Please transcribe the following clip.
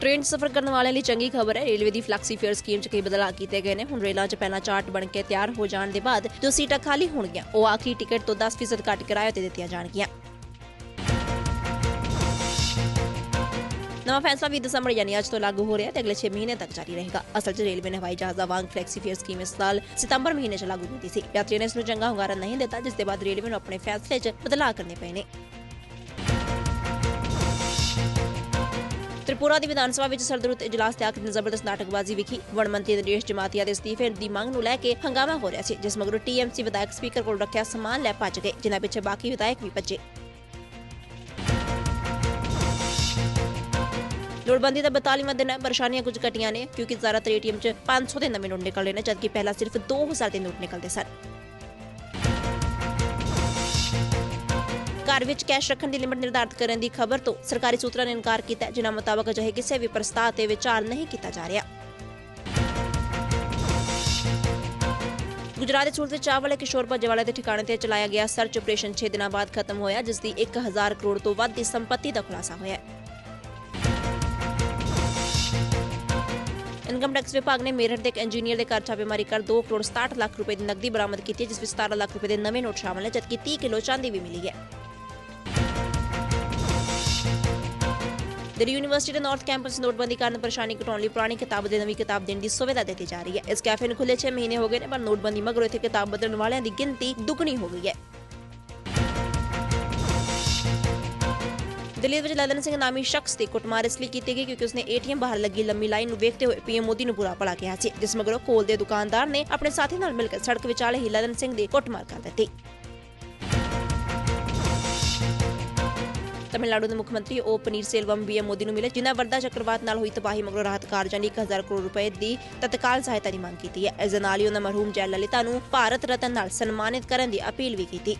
Train ਸਫ਼ਰ ਕਰਨ ਵਾਲਿਆਂ ਲਈ ਚੰਗੀ ਖਬਰ ਹੈ। ਰੇਲਵੇ ਦੀ ਫਲੈਕਸੀ ਫੇਅਰ ਸਕੀਮ 'ਚ ਕਈ ਬਦਲਾਅ ਕੀਤੇ ਗਏ ਨੇ। ਹੁਣ ਰੇਲਾਂ 'ਚ ਪਹਿਲਾਂ ਚਾਰਟ ਬਣ ਕੇ ਤਿਆਰ ਹੋ ਜਾਣ ਦੇ ਬਾਅਦ ਜੋ ਸੀਟਾਂ ਖਾਲੀ ਹੋਣਗੀਆਂ, ਉਹ ਆਖਰੀ ਟਿਕਟ ਤੋਂ 10% ਘੱਟ ਕਿਰਾਏ ਤੇ ਦਿੱਤੀਆਂ ਜਾਣਗੀਆਂ। ਨਵਾਂ ਫੈਸਲਾ ਵੀ ਦਸੰਬਰ ਯਾਨੀ ਅੱਜ ਤੋਂ ਲਾਗੂ ਹੋ ਰਿਹਾ ਤੇ ਅਗਲੇ 6 ਮਹੀਨੇ ਤੱਕ ਜਾਰੀ ਰਹੇਗਾ। ਅਸਲ 'ਚ ਰੇਲਵੇ ਨੇ ਹਵਾਈ ਜਹਾਜ਼ਾਂ ਵਾਂਗ ਫਲੈਕਸੀ ਫੇਅਰ ਸਕੀਮ ਇਸ ਸਾਲ ਸਤੰਬਰ ਮਹੀਨੇ 'ਚ ਲਾਗੂ ਕੀਤੀ ਸੀ। ਯਾਤਰੀਆਂ ਨੇ ਇਸ ਨੂੰ ਚੰਗਾ ਹੁੰਗਾਰਾ ਨਹੀਂ ਦਿੱਤਾ, ਜਿਸ ਦੇ ਬਾਅਦ ਰੇਲਵੇ ਨੂੰ ਆਪਣੇ ਫੈਸਲੇ 'ਚ ਬਦਲਾਅ ਕਰਨੇ ਪਏ ਨੇ। ਤ੍ਰਿਪੁਰਾ ਦੀ ਵਿਧਾਨ ਸਭਾ ਵਿੱਚ ਸਰਦਰੁੱਤ ਇਜਲਾਸ ਤੇ ਆਖਰੀ ਜ਼ਬਰਦਸਤ ਨਾਟਕਬਾਜ਼ੀ ਵਿਖੀ ਵਣ ਮੰਤਰੀ ਨਰੇਸ਼ ਜਮਾਤੀਆ ਦੇ ਅਸਤੀਫੇ ਦੀ ਮੰਗ ਨੂੰ ਲੈ ਕੇ ਹੰਗਾਮਾ ਹੋ ਰਿਹਾ ਸੀ, ਜਿਸ ਮਗਰੋਂ ਟੀਐਮਸੀ ਵਿਧਾਇਕ ਸਪੀਕਰ ਕੋਲ ਰੱਖਿਆ ਸਮਾਨ ਲੈ ਭੱਜ ਗਏ, ਜਿਨ੍ਹਾਂ ਪਿੱਛੇ ਬਾਕੀ ਵਿਧਾਇਕ ਵੀ ਭੱਜੇ। ਨੋਟਬੰਦੀ ਦਾ 42ਵਾਂ ਦਿਨ ਹੈ, ਪਰੇਸ਼ਾਨੀਆਂ ਕੁਝ ਘਟੀਆਂ ਨੇ, ਕਿਉਂਕਿ ਜ਼ਿਆਦਾਤਰ ਏਟੀਐਮ 'ਚ 500 ਦੇ ਨਵੇਂ ਨੋਟ ਨਿਕਲਦੇ ਨੇ, ਜਦਕਿ ਪਹਿਲਾਂ ਸਿਰਫ 2000 ਦੇ ਨੋਟ ਨਿਕਲਦੇ ਸਨ। ਘਰ ਵਿੱਚ ਕੈਸ਼ ਰੱਖਣ ਦੀ ਲਿਮਟ ਨਿਰਧਾਰਤ ਕਰਨ ਦੀ ਖਬਰ ਤੋਂ ਸਰਕਾਰੀ ਸੂਤਰਾਂ ਨੇ ਇਨਕਾਰ ਕੀਤਾ ਜਿਨ੍ਹਾਂ ਮੁਤਾਬਕ ਅਜਿਹੇ ਕਿਸੇ ਵੀ ਪ੍ਰਸਤਾਵ ਤੇ ਵਿਚਾਰ ਨਹੀਂ ਕੀਤਾ ਜਾ ਰਿਹਾ। ਗੁਜਰਾਤ ਦੇ ਸੂਰਤ ਵਿੱਚ ਚਾਹ ਵਾਲੇ ਕਿਸ਼ੋਰ ਭੱਜੇਵਾਲੇ ਦੇ ਠਿਕਾਣੇ ਤੇ ਚਲਾਇਆ ਗਿਆ ਸਰਚ ਆਪਰੇਸ਼ਨ 6 ਦਿਨਾਂ ਬਾਅਦ ਖਤਮ ਹੋਇਆ, ਜਿਸ ਦੀ 1000 ਕਰੋੜ ਤੋਂ ਵੱਧ ਦੀ ਸੰਪત્ਤੀ ਦਾ ਖੁਲਾਸਾ ਹੋਇਆ ਹੈ। ਇਨਕਮ ਟੈਕਸ ਵਿਭਾਗ ਨੇ ਮੇਰਠ ਦੇ ਇੱਕ ਇੰਜੀਨੀਅਰ ਦੇ ਘਰ ਛਾਪੇਮਾਰੀ ਕਰ 2 ਕਰੋੜ 67 ਲੱਖ ਰੁਪਏ ਦੀ ਨਕਦੀ ਬਰਾਮਦ ਕੀਤੀ, ਜਿਸ ਵਿੱਚ 17 ਲੱਖ ਰੁਪਏ ਦੇ ਨਵੇਂ ਨੋਟ ਸ਼ਾਮਲ ਹੈ ਜਦਕਿ 30 ਕਿਲੋ ਚਾਂਦੀ ਵੀ ਮਿਲੀ ਹੈ। ਦਿੱਲੀ ਯੂਨੀਵਰਸਿਟੀ ਦੇ ਨਾਰਥ ਕੈਂਪਸ ਨੋਟਬੰਦੀ ਕਾਰਨ ਪਰੇਸ਼ਾਨੀ ਘਟਾਉਣ ਲਈ ਪੁਰਾਣੀ ਕਿਤਾਬ ਦੇ ਨਵੀਂ ਕਿਤਾਬ ਦੇਣ ਦੀ ਸੁਵਿਧਾ ਦਿੱਤੀ ਜਾ ਰਹੀ ਹੈ। ਇਸ ਕੈਫੇ ਨੂੰ ਖੁੱਲੇ 6 ਮਹੀਨੇ ਹੋ ਗਏ ਨੇ, ਪਰ ਨੋਟਬੰਦੀ ਮਗਰੋਂ ਇੱਥੇ ਕਿਤਾਬ ਬਦਲਣ ਵਾਲਿਆਂ ਦੀ ਗਿਣਤੀ ਦੁੱਗਣੀ ਹੋ ਗਈ ਹੈ। ਦਿੱਲੀ ਵਿੱਚ ਲਲਨ ਸਿੰਘ ਨਾਮੀ ਸ਼ਖਸ ਦੀ ਕੁੱਟਮਾਰ ਇਸ ਲਈ ਕੀਤੀ ਗਈ ਕਿਉਂਕਿ ਉਸਨੇ ਏਟੀਐਮ ਬਾਹਰ ਲੱਗੀ ਲੰਮੀ ਲਾਈਨ ਨੂੰ ਵੇਖਦੇ ਹੋਏ ਪੀਐਮ ਮੋਦੀ ਨੂੰ ਬੁਰਾ ਭਲਾ ਕਿਹਾ ਸੀ, ਜਿਸ ਮਗਰੋਂ ਕੋਲ ਦੇ ਦੁਕਾਨਦਾਰ ਨੇ ਆਪਣੇ ਸਾਥੀ ਨਾਲ ਮਿਲ ਕੇ ਸੜਕ ਵਿਚਾਲੇ ਹੀ ਲਲਨ ਸਿੰਘ ਦੀ ਕੁੱਟਮਾਰ ਕਰ ਦਿੱਤੀ। ਤਮਿਲਨਾਡੂ ਦੇ ਮੁੱਖ ਮੰਤਰੀ ਓ ਪਨੀਰ ਸੇਲਵਮ ਪੀਐਮ ਮੋਦੀ ਨੂੰ ਮਿਲੇ, ਜਿਨ੍ਹਾਂ ਵਰਦਾ ਚੱਕਰਵਾਤ ਨਾਲ ਹੋਈ ਤਬਾਹੀ, ਮਗਰੋਂ ਰਾਹਤ ਕਾਰਜਾਂ ਲਈ 1000 ਕਰੋੜ ਰੁਪਏ ਦੀ ਤਤਕਾਲ ਸਹਾਇਤਾ ਦੀ ਮੰਗ ਕੀਤੀ ਹੈ। ਇਸ ਦੇ ਨਾਲ ਹੀ ਉਹਨਾਂ ਮਰਹੂਮ ਜੈ ਲਲਿਤਾ ਨੂੰ ਭਾਰਤ ਰਤਨ ਨਾਲ ਸਨਮਾਨਿਤ ਕਰਨ ਦੀ ਅਪੀਲ ਵੀ ਕੀਤੀ।